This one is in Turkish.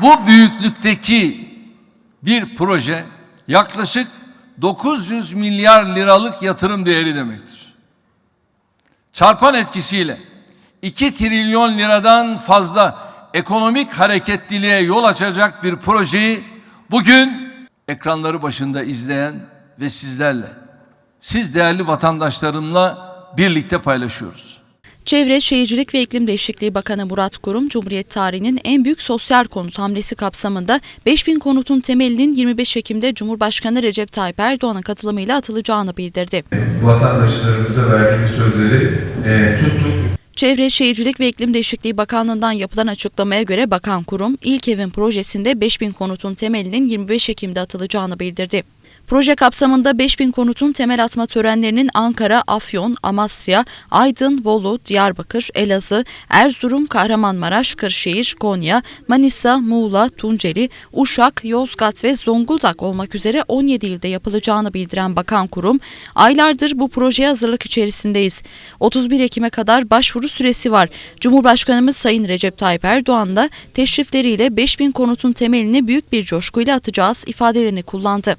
Bu büyüklükteki bir proje yaklaşık 900 milyar liralık yatırım değeri demektir. Çarpan etkisiyle 2 trilyon liradan fazla ekonomik hareketliliğe yol açacak bir projeyi bugün ekranları başında izleyen ve sizlerle, siz değerli vatandaşlarımla birlikte paylaşıyoruz. Çevre, Şehircilik ve İklim Değişikliği Bakanı Murat Kurum, Cumhuriyet tarihinin en büyük sosyal konut hamlesi kapsamında 5000 konutun temelinin 25 Ekim'de Cumhurbaşkanı Recep Tayyip Erdoğan'ın katılımıyla atılacağını bildirdi. vatandaşlarımıza verdiğimiz sözleri e, tuttuk. Çevre, Şehircilik ve İklim Değişikliği Bakanlığı'ndan yapılan açıklamaya göre Bakan Kurum, ilk evin projesinde 5000 konutun temelinin 25 Ekim'de atılacağını bildirdi. Proje kapsamında 5000 konutun temel atma törenlerinin Ankara, Afyon, Amasya, Aydın, Bolu, Diyarbakır, Elazığ, Erzurum, Kahramanmaraş, Kırşehir, Konya, Manisa, Muğla, Tunceli, Uşak, Yozgat ve Zonguldak olmak üzere 17 ilde yapılacağını bildiren Bakan Kurum, aylardır bu projeye hazırlık içerisindeyiz. 31 Ekim'e kadar başvuru süresi var. Cumhurbaşkanımız Sayın Recep Tayyip Erdoğan da teşrifleriyle 5000 konutun temelini büyük bir coşkuyla atacağız ifadelerini kullandı.